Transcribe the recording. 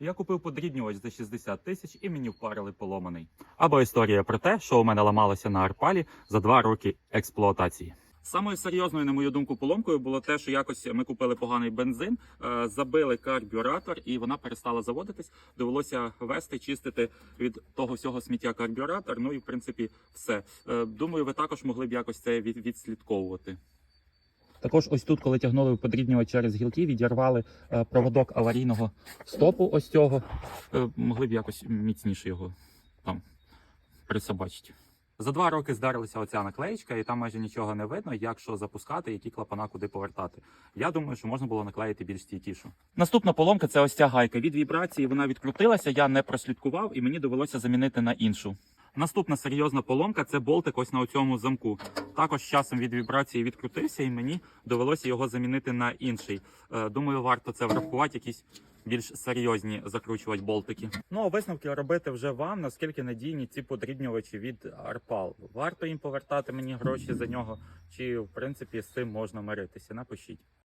Я купив подрібнювач за 60 тисяч і мені впарили поломаний. Або історія про те, що у мене ламалося на арпалі за два роки експлуатації. Самою серйозною, на мою думку, поломкою було те, що якось ми купили поганий бензин, е, забили карбюратор, і вона перестала заводитись. Довелося вести, чистити від того всього сміття карбюратор. Ну і в принципі все. Е, Думаю, ви також могли б якось це відслідковувати. Також ось тут, коли тягнули подрібнювач через гілки, відірвали е, проводок аварійного стопу. Ось цього. Е, Могли б якось міцніше його там присобачити. За два роки здарилася оця наклеїчка, і там майже нічого не видно, як що запускати, які клапана куди повертати. Я думаю, що можна було наклеїти більш стійкішу. Наступна поломка це ось ця гайка. Від вібрації вона відкрутилася, я не прослідкував, і мені довелося замінити на іншу. Наступна серйозна поломка це болтик ось на цьому замку. Також часом від вібрації відкрутився, і мені довелося його замінити на інший. Е, Думаю, варто це врахувати, якісь більш серйозні закручувати болтики. Ну а висновки робити вже вам, наскільки надійні ці подрібнювачі від Арпал. Варто їм повертати мені гроші за нього, чи в принципі з цим можна миритися? Напишіть.